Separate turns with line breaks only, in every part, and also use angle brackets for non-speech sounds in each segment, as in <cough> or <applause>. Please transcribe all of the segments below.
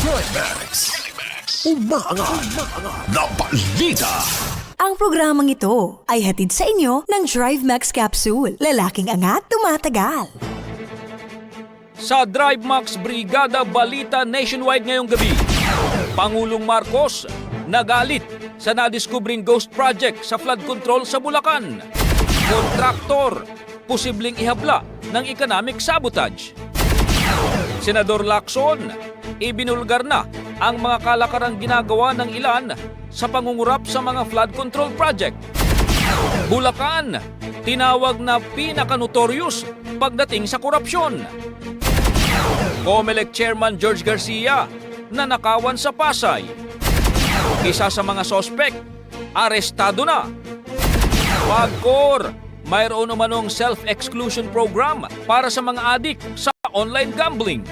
Drive Max. Umaangat na balita.
Ang programang ito ay hatid sa inyo ng Drive Max Capsule. Lalaking angat, tumatagal.
Sa Drive Max Brigada Balita Nationwide ngayong gabi, Pangulong Marcos nagalit sa nadiskubring ghost project sa flood control sa Bulacan. Kontraktor, posibleng ihabla ng economic sabotage. Senador Lacson, ibinulgar na ang mga kalakarang ginagawa ng ilan sa pangungurap sa mga flood control project. Bulacan, tinawag na pinaka-notorious pagdating sa korupsyon. COMELEC Chairman George Garcia na nakawan sa Pasay. Isa sa mga sospek, arestado na. Pagkor, mayroon umanong self-exclusion program para sa mga adik sa online gambling.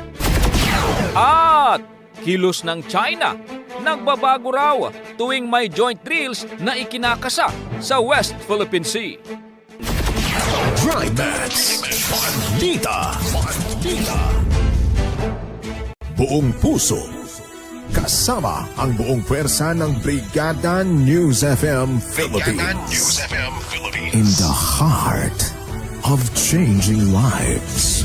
At kilos ng China, nagbabago raw tuwing may joint drills na ikinakasa sa West Philippine Sea.
Balita. Balita. Buong puso. Kasama ang buong pwersa ng Brigada News FM Philippines. In the heart of changing lives.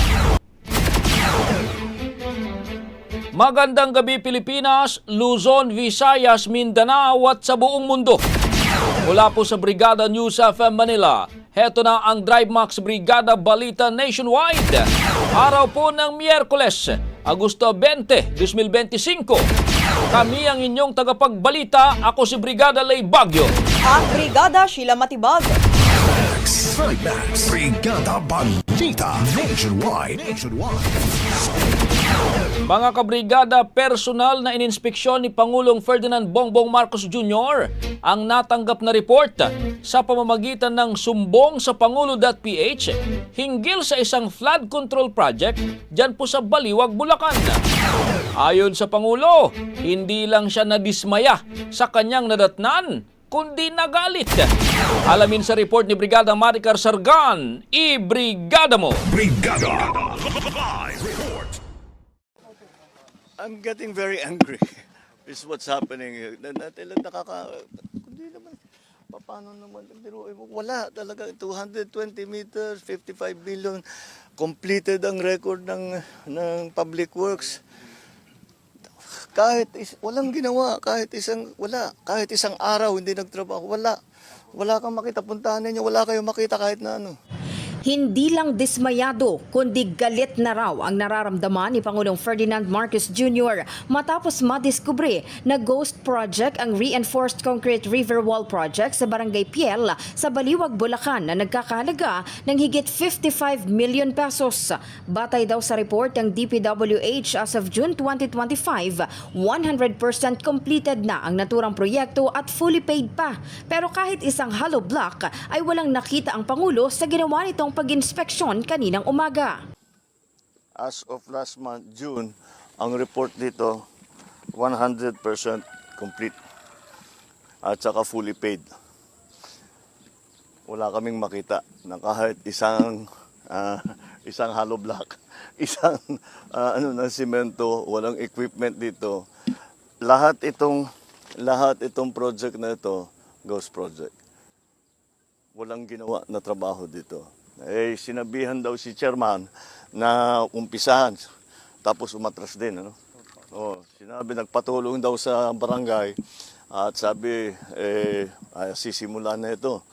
Magandang gabi Pilipinas, Luzon, Visayas, Mindanao at sa buong mundo. Mula po sa Brigada News FM Manila, heto na ang Drive Max Brigada Balita Nationwide. Araw po ng Miyerkules, Agosto 20, 2025. Kami ang inyong tagapagbalita, ako si Brigada Lay Bagyo.
At Brigada Sheila Matibag.
Thrive Max. Brigada Balita Nationwide. Nationwide.
Mga kabrigada, personal na ininspeksyon ni Pangulong Ferdinand Bongbong Marcos Jr. ang natanggap na report sa pamamagitan ng sumbong sa Pangulo.ph hinggil sa isang flood control project dyan po sa Baliwag, Bulacan. Ayon sa Pangulo, hindi lang siya nadismaya sa kanyang nadatnan, kundi nagalit. Alamin sa report ni Brigada Maricar Sargan, i-brigada mo!
Brigada.
I'm getting very angry. <laughs> Is what's happening. here. Na, nakaka... Hindi naman. pa- Paano naman? Biruin mo. Wala talaga. 220 meters, 55 billion. Completed ang record ng, ng public works. Kahit is, walang ginawa, kahit isang wala, kahit isang araw hindi nagtrabaho, wala. Wala kang makita puntahan ninyo, wala kayong makita kahit na ano.
Hindi lang dismayado, kundi galit na raw ang nararamdaman ni Pangulong Ferdinand Marcos Jr. matapos madiskubre na ghost project ang reinforced concrete river wall project sa Barangay Piel sa Baliwag, Bulacan na nagkakahalaga ng higit 55 million pesos. Batay daw sa report ng DPWH as of June 2025, 100% completed na ang naturang proyekto at fully paid pa. Pero kahit isang hollow block ay walang nakita ang Pangulo sa ginawa nitong pag-inspeksyon kaninang umaga.
As of last month, June, ang report dito, 100% complete. At saka fully paid. Wala kaming makita na kahit isang ah, isang hollow block, <laughs> isang ah, ano na simento, walang equipment dito. Lahat itong lahat itong project na ito, ghost project. Walang ginawa na trabaho dito. Eh, sinabihan daw si chairman na umpisahan, tapos umatras din. Ano? Oh, sinabi, nagpatulong daw sa barangay at sabi, eh, ay, sisimula na ito.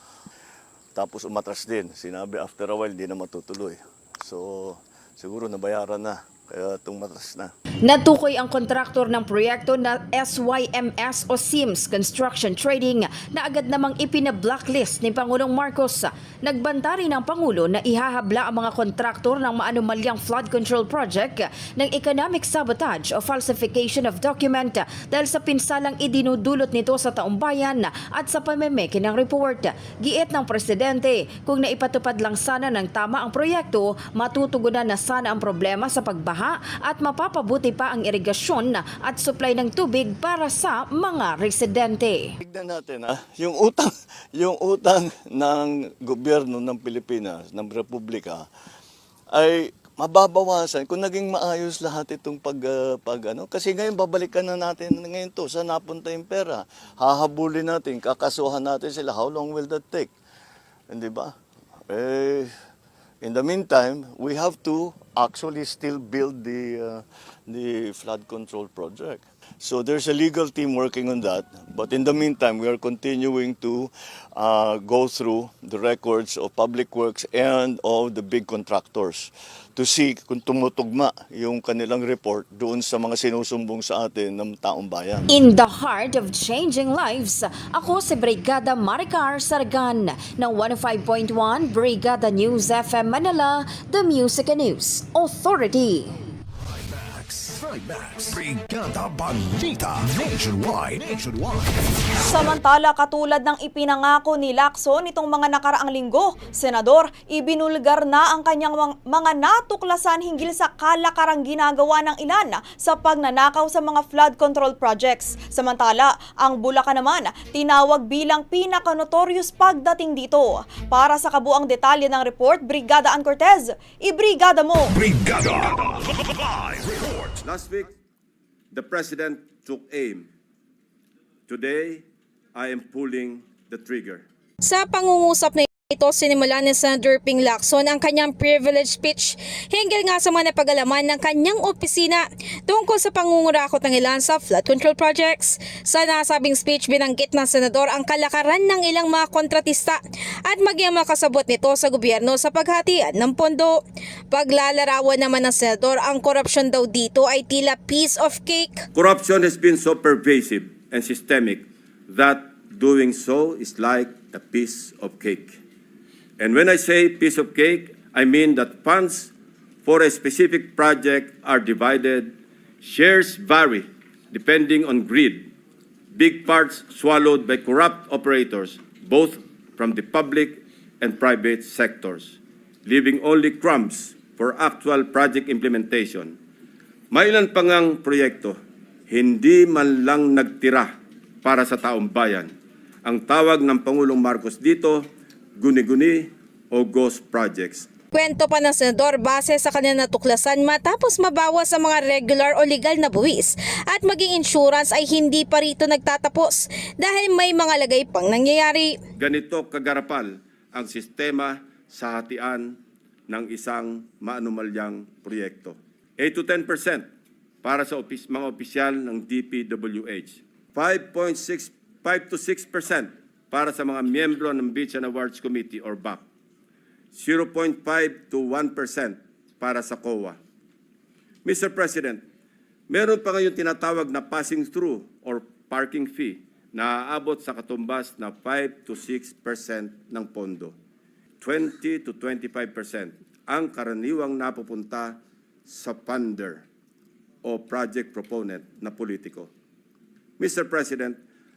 Tapos umatras din. Sinabi, after a while, di na matutuloy. So, siguro nabayaran na. Kaya tumatras na.
Natukoy ang kontraktor ng proyekto na SYMS o SIMS Construction Trading na agad namang ipina-blacklist ni Pangulong Marcos. Nagbanta rin ang Pangulo na ihahabla ang mga kontraktor ng maanumalyang flood control project ng economic sabotage o falsification of document dahil sa pinsalang idinudulot nito sa taong bayan at sa pamemeke ng report. Giit ng Presidente, kung naipatupad lang sana ng tama ang proyekto, matutugunan na sana ang problema sa pagbaha at mapapabuti pa ang irigasyon at supply ng tubig para sa mga residente.
Tignan natin ha, yung utang, <laughs> yung utang ng gobyerno ng Pilipinas, ng Republika, ay mababawasan kung naging maayos lahat itong pag, ah, pag ano. Kasi ngayon babalikan na natin ngayon to, saan napunta yung pera? Hahabulin natin, kakasuhan natin sila. How long will that take? Hindi ba? Eh, in the meantime, we have to actually still build the uh, the flood control project. So there's a legal team working on that. But in the meantime, we are continuing to uh, go through the records of public works and of the big contractors to see kung tumutugma yung kanilang report doon sa mga sinusumbong sa atin ng taong bayan.
In the heart of changing lives, ako si Brigada Maricar Sargan ng 105.1 Brigada News FM Manila, The Music and News Authority.
Trimax. Brigada Balita. Nationwide. Nationwide.
Samantala, katulad ng ipinangako ni Lacson nitong mga nakaraang linggo, Senador, ibinulgar na ang kanyang mga natuklasan hinggil sa kalakarang ginagawa ng ilan sa pagnanakaw sa mga flood control projects. Samantala, ang Bulacan naman, tinawag bilang pinaka-notorious pagdating dito. Para sa kabuang detalye ng report, Brigada Ann Cortez, ibrigada mo!
Brigada. Live report.
Last week, the president took aim. Today, I am pulling the trigger.
Sa pangungusap na ito, sinimula ni Senator Ping Lacson ang kanyang privilege speech hinggil nga sa mga napagalaman ng kanyang opisina tungkol sa pangungurakot ng ilan sa flood control projects. Sa nasabing speech, binanggit ng senador ang kalakaran ng ilang mga kontratista at maging makasabot nito sa gobyerno sa paghatian ng pondo. Paglalarawan naman ng senador, ang korupsyon daw dito ay tila piece of cake
Corruption has been so pervasive and systemic that doing so is like a piece of cake. And when I say piece of cake, I mean that funds for a specific project are divided, shares vary depending on greed, big parts swallowed by corrupt operators, both from the public and private sectors, leaving only crumbs for actual project implementation. Mailan pa ngang proyekto, hindi man lang nagtira para sa taong bayan. Ang tawag ng Pangulong Marcos dito, guni-guni o ghost projects.
Kwento pa ng senador base sa kanyang natuklasan matapos mabawas sa mga regular o legal na buwis at maging insurance ay hindi pa rito nagtatapos dahil may mga lagay pang nangyayari.
Ganito kagarapal ang sistema sa hatian ng isang maanumalyang proyekto. 8 to 10% para sa opis, mga opisyal ng DPWH. 5.6 5 to 6% para sa mga miyembro ng Beach Awards Committee or BAC. 0.5 to 1% para sa COA. Mr. President, meron pa ngayong tinatawag na passing through or parking fee na aabot sa katumbas na 5 to 6% ng pondo. 20 to 25% ang karaniwang napupunta sa funder o project proponent na politiko. Mr. President,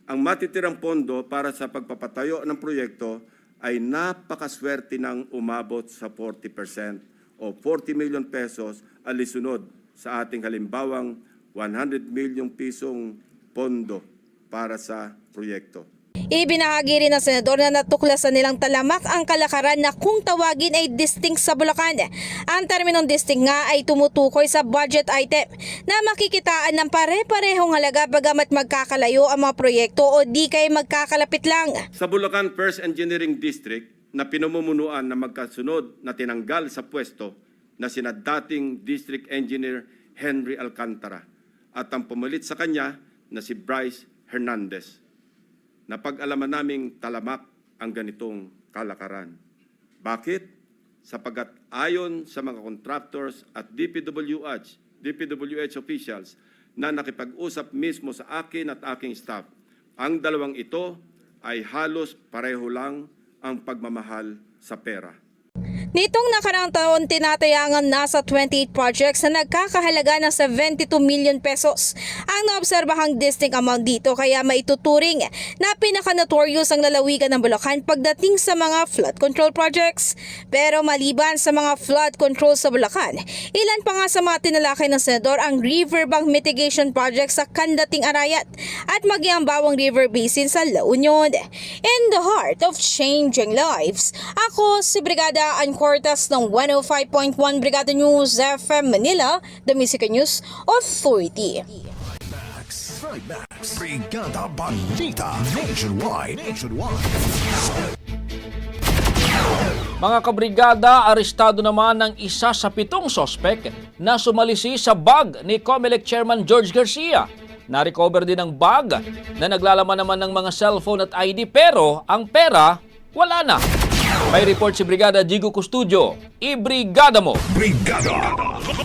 ang matitirang pondo para sa pagpapatayo ng proyekto ay napakaswerte ng umabot sa 40% o 40 million pesos alisunod sa ating halimbawang 100 million pisong pondo para sa proyekto.
Ibinahagi rin ng senador na natuklasan nilang talamak ang kalakaran na kung tawagin ay distinct sa Bulacan. Ang terminong distinct nga ay tumutukoy sa budget item na makikitaan ng pare-parehong halaga bagamat magkakalayo ang mga proyekto o di kay magkakalapit lang.
Sa Bulacan First Engineering District na pinamumunuan na magkasunod na tinanggal sa pwesto na sina dating District Engineer Henry Alcantara at ang pumalit sa kanya na si Bryce Hernandez. Napag-alaman naming talamak ang ganitong kalakaran. Bakit? Sapagat ayon sa mga contractors at DPWH, DPWH officials na nakipag-usap mismo sa akin at aking staff, ang dalawang ito ay halos pareho lang ang pagmamahal sa pera.
Nitong nakaraang taon, tinatayangan nasa 28 projects na nagkakahalaga ng 72 million pesos. Ang naobserbahang distinct amount dito kaya maituturing na pinaka-notorious ang lalawigan ng Bulacan pagdating sa mga flood control projects. Pero maliban sa mga flood control sa Bulacan, ilan pa nga sa mga tinalakay ng senador ang riverbank mitigation project sa Kandating Arayat at maging ang Bawang River Basin sa La Union. In the heart of changing lives, ako si Brigada Ann Cortas ng 105.1 Brigada News FM Manila, the Music News Authority.
Trimax. Brigada. Nationwide. Nationwide.
Mga kabrigada, arestado naman ng isa sa pitong sospek na sumalisi sa bag ni COMELEC Chairman George Garcia. Na-recover din ang bag na naglalaman naman ng mga cellphone at ID pero ang pera wala na. May report si Brigada Jigo Custudio. I-brigada mo!
Brigada.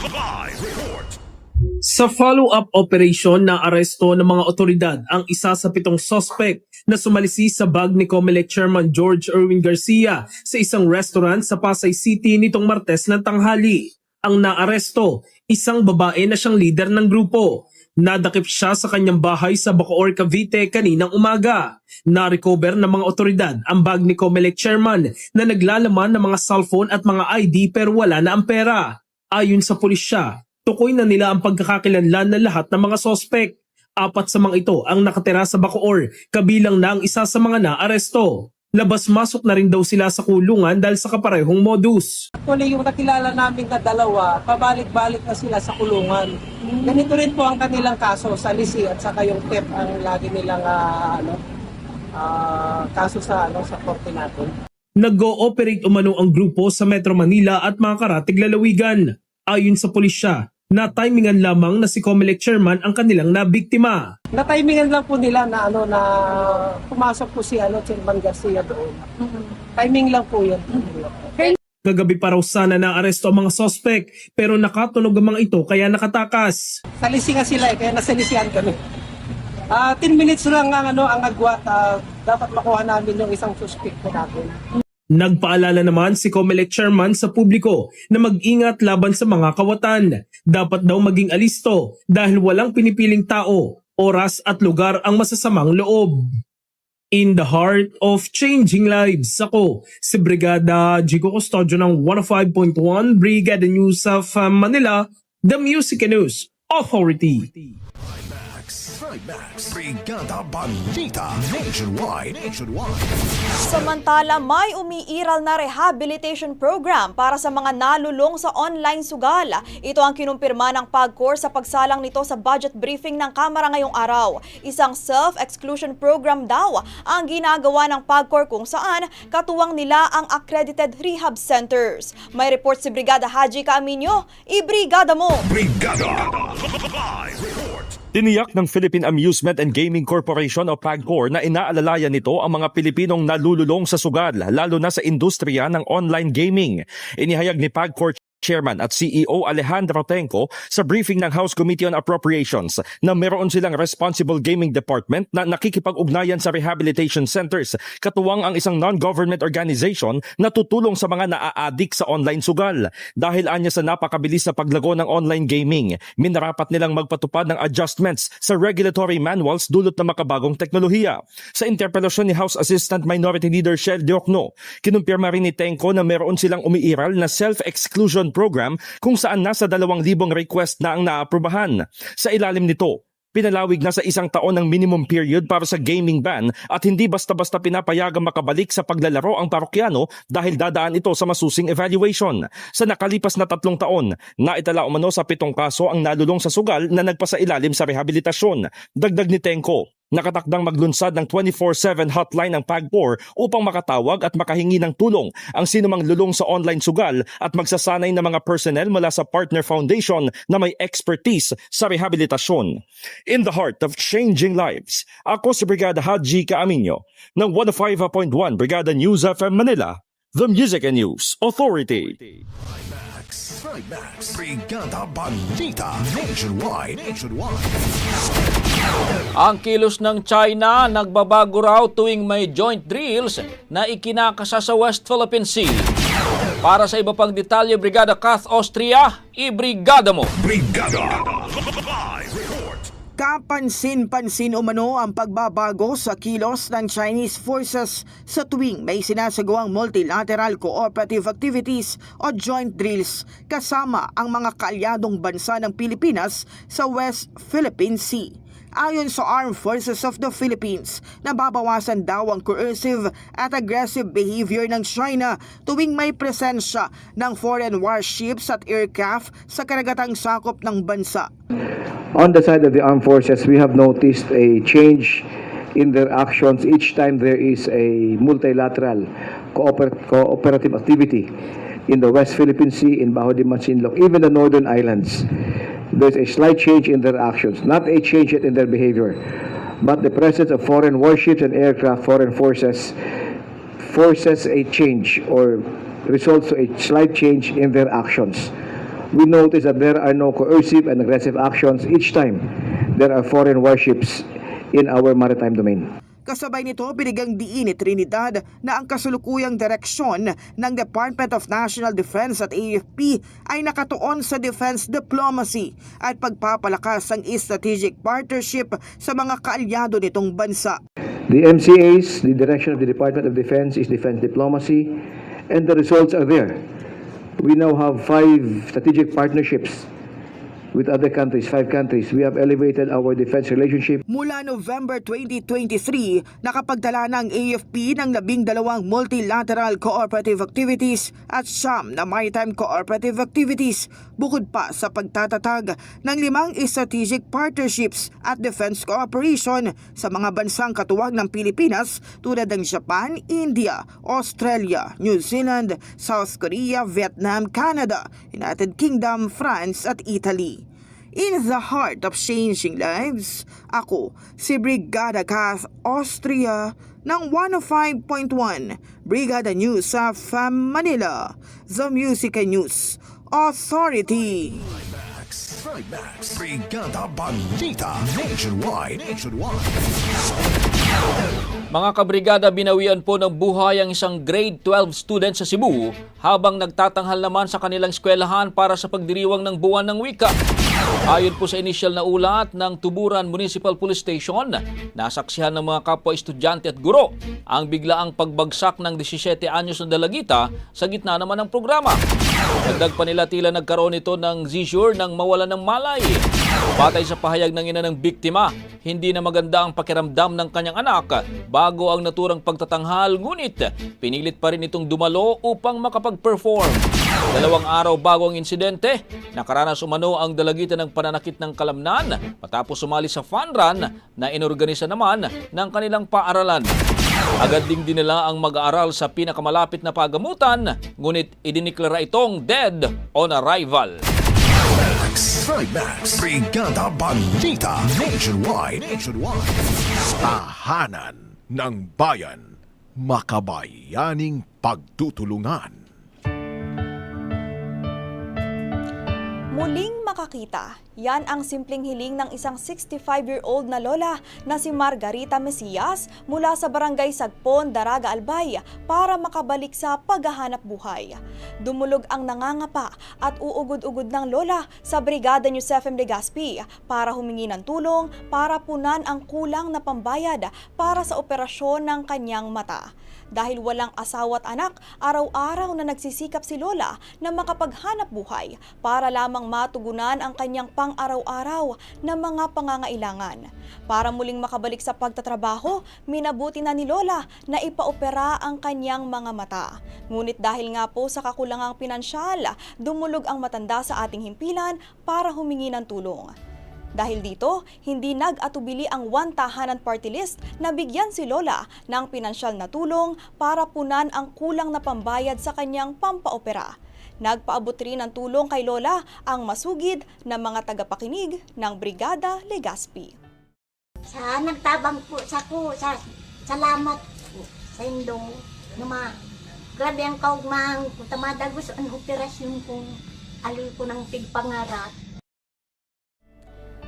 Live report.
Sa follow-up operation na aresto ng mga otoridad ang isa sa pitong suspect na sumalisi sa bag ni COMELEC Chairman George Erwin Garcia sa isang restaurant sa Pasay City nitong Martes ng tanghali. Ang naaresto, isang babae na siyang leader ng grupo. Nadakip siya sa kanyang bahay sa Bacoor, Cavite kaninang umaga. Na-recover ng mga otoridad ang bag ni COMELEC Chairman na naglalaman ng mga cellphone at mga ID pero wala na ang pera. Ayon sa pulisya, tukoy na nila ang pagkakakilanlan ng lahat ng mga sospek. Apat sa mga ito ang nakatira sa Bacoor, kabilang na ang isa sa mga naaresto. Labas-masok na rin daw sila sa kulungan dahil sa kaparehong modus.
Actually, yung nakilala namin na dalawa, pabalik-balik na sila sa kulungan. Ganito rin po ang kanilang kaso sa Lisi at saka yung TEP ang lagi nilang ah, ano, ah, kaso sa ano sa korte natin.
Nag-ooperate umano ang grupo sa Metro Manila at mga karatig lalawigan. Ayon sa pulisya, na timingan lamang na si COMELEC chairman ang kanilang nabiktima.
Na-timingan lang po nila na ano na pumasok po si ano Chairman Garcia doon. Timing lang po yan.
Kagabi pa raw sana na aresto ang mga sospek pero nakatunog ang mga ito kaya nakatakas.
Sa Lisi nga sila eh, kaya nasa Lisian kami. Ah, 10 minutes lang ang ano ang agwat. ah, dapat makuha namin yung isang suspect po natin.
Nagpaalala naman si COMELEC chairman sa publiko na mag-ingat laban sa mga kawatan. Dapat daw maging alisto dahil walang pinipiling tao, oras at lugar ang masasamang loob. In the heart of changing lives, ako si Brigada Jigo Custodio ng 105.1 Brigada News of uh, Manila, the Music News Authority.
Trimax. Brigada Balita. Nationwide. Nationwide.
Samantala, may umiiral na rehabilitation program para sa mga nalulong sa online sugal. Ito ang kinumpirma ng PAGCOR sa pagsalang nito sa budget briefing ng Kamara ngayong araw. Isang self-exclusion program daw ang ginagawa ng PAGCOR kung saan katuwang nila ang accredited rehab centers. May report si Brigada Haji Kaaminyo. Ibrigada mo!
Brigada. Live report.
Tiniyak ng Philippine Amusement and Gaming Corporation o PAGCOR na inaalalayan nito ang mga Pilipinong nalululong sa sugal, lalo na sa industriya ng online gaming. Inihayag ni PAGCOR Chairman at CEO Alejandro Tenco sa briefing ng House Committee on Appropriations na meron silang responsible gaming department na nakikipag-ugnayan sa rehabilitation centers katuwang ang isang non-government organization na tutulong sa mga naa-addict sa online sugal. Dahil anya sa napakabilis na paglago ng online gaming, minarapat nilang magpatupad ng adjustments sa regulatory manuals dulot ng makabagong teknolohiya. Sa interpelasyon ni House Assistant Minority Leader Shell Diokno, kinumpirma rin ni Tenco na meron silang umiiral na self-exclusion program kung saan nasa 2,000 request na ang naaprubahan. Sa ilalim nito, Pinalawig na sa isang taon ng minimum period para sa gaming ban at hindi basta-basta pinapayagang makabalik sa paglalaro ang parokyano dahil dadaan ito sa masusing evaluation. Sa nakalipas na tatlong taon, naitala umano sa pitong kaso ang nalulong sa sugal na nagpasailalim sa rehabilitasyon. Dagdag ni Tenko, Nakatakdang maglunsad ng 24-7 hotline ng PAGPOR upang makatawag at makahingi ng tulong ang sinumang lulong sa online sugal at magsasanay ng mga personnel mula sa Partner Foundation na may expertise sa rehabilitasyon. In the heart of changing lives, ako si Brigada Haji Kaaminyo ng 105.1 Brigada News FM Manila, The Music and News Authority.
Trimax. Brigada Balita. Nationwide. Nationwide.
Ang kilos ng China nagbabago raw tuwing may joint drills na ikinakasa sa West Philippine Sea. Para sa iba pang detalye, Brigada Kath Austria, ibrigada mo!
Brigada. Live.
Kapansin-pansin umano ang pagbabago sa kilos ng Chinese forces sa tuwing may sinasagawang multilateral cooperative activities o joint drills kasama ang mga kaalyadong bansa ng Pilipinas sa West Philippine Sea. Ayon sa Armed Forces of the Philippines, nababawasan daw ang coercive at aggressive behavior ng China tuwing may presensya ng foreign warships at aircraft sa karagatang sakop ng bansa.
On the side of the armed forces, we have noticed a change in their actions each time there is a multilateral cooper- cooperative activity in the West Philippine Sea, in Bajo de Masinloc, even the northern islands. There's a slight change in their actions, not a change in their behavior, but the presence of foreign warships and aircraft, foreign forces, forces a change or results to a slight change in their actions. We notice that there are no coercive and aggressive actions each time there are foreign warships in our maritime domain.
Kasabay nito, binigang diin ni Trinidad na ang kasulukuyang direksyon ng Department of National Defense at AFP ay nakatuon sa defense diplomacy at pagpapalakas ng strategic partnership sa mga kaalyado nitong bansa.
The MCAs, the direction of the Department of Defense is defense diplomacy, and the results are there. We now have five strategic partnerships with other countries, five countries. We have elevated our defense relationship.
Mula November 2023, nakapagtala ng AFP ng labing dalawang multilateral cooperative activities at siyam na maritime cooperative activities bukod pa sa pagtatatag ng limang strategic partnerships at defense cooperation sa mga bansang katuwag ng Pilipinas tulad ng Japan, India, Australia, New Zealand, South Korea, Vietnam, Canada, United Kingdom, France at Italy. In the heart of changing lives, ako si Brigada Kath Austria ng 105.1 Brigada News sa FAM Manila, The Music and News Authority.
Trimax. Trimax. Brigada Balita. Nationwide. Nationwide.
Mga kabrigada, binawian po ng buhay ang isang grade 12 student sa Cebu habang nagtatanghal naman sa kanilang eskwelahan para sa pagdiriwang ng buwan ng wika. Ayon po sa inisyal na ulat ng Tuburan Municipal Police Station, nasaksihan ng mga kapwa estudyante at guro ang biglaang pagbagsak ng 17 anyos na dalagita sa gitna naman ng programa. Dagdag pa nila tila nagkaroon ito ng seizure ng mawala ng malay. Batay sa pahayag ng ina ng biktima, hindi na maganda ang pakiramdam ng kanyang anak bago ang naturang pagtatanghal ngunit pinilit pa rin itong dumalo upang makapag-perform. Dalawang araw bago ang insidente, nakaranas umano ang dalagita ng pananakit ng kalamnan matapos sumali sa fun run na inorganisa naman ng kanilang paaralan. Agad ding dinala ang mag-aaral sa pinakamalapit na pagamutan, ngunit idiniklara itong dead on arrival.
Trimax. Brigada Balita. Nationwide. Nationwide. Tahanan ng bayan. Makabayaning pagtutulungan.
Muling makakita. Yan ang simpleng hiling ng isang 65-year-old na lola na si Margarita Mesias mula sa barangay Sagpon, Daraga, Albay para makabalik sa paghahanap buhay. Dumulog ang nangangapa at uugod-ugod ng lola sa Brigada News FM Legazpi para humingi ng tulong para punan ang kulang na pambayad para sa operasyon ng kanyang mata. Dahil walang asawa at anak, araw-araw na nagsisikap si Lola na makapaghanap buhay para lamang matugunan ang kanyang pang-araw-araw na mga pangangailangan. Para muling makabalik sa pagtatrabaho, minabuti na ni Lola na ipaopera ang kanyang mga mata. Ngunit dahil nga po sa kakulangang pinansyal, dumulog ang matanda sa ating himpilan para humingi ng tulong. Dahil dito, hindi nag-atubili ang One Tahanan Party List na bigyan si Lola ng pinansyal na tulong para punan ang kulang na pambayad sa kanyang pampaopera. Nagpaabot rin ng tulong kay Lola ang masugid na mga tagapakinig ng Brigada Legazpi.
Sa nagtabang po sa ko, sa salamat po sa indo numa grabe ang kaugmang tamada gusto ang operasyon kong aloy ko ng tigpangarat.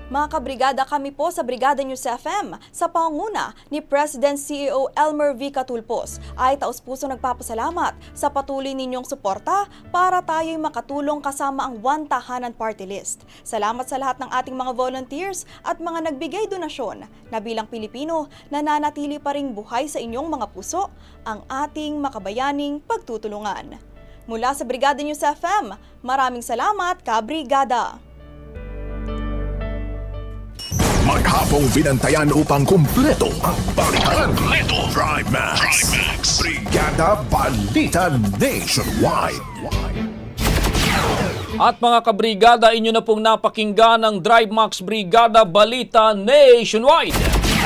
Mga kabrigada kami po sa Brigada News FM sa panguna ni President CEO Elmer V. Catulpos ay taus-puso nagpapasalamat sa patuloy ninyong suporta para tayo'y makatulong kasama ang One Tahanan Party List. Salamat sa lahat ng ating mga volunteers at mga nagbigay donasyon na bilang Pilipino nananatili pa ring buhay sa inyong mga puso ang ating makabayaning pagtutulungan. Mula sa Brigada News FM, maraming salamat, Kabrigada!
Maghapong binantayan upang kumpleto ang balikan. Kumpleto. Drive Max. Brigada Balita Nationwide.
At mga kabrigada, inyo na pong napakinggan ang Drive Max Brigada Balita Nationwide.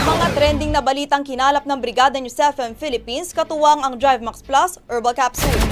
Mga trending na balitang kinalap ng Brigada News FM Philippines katuwang ang Drive Max Plus Herbal Capsule.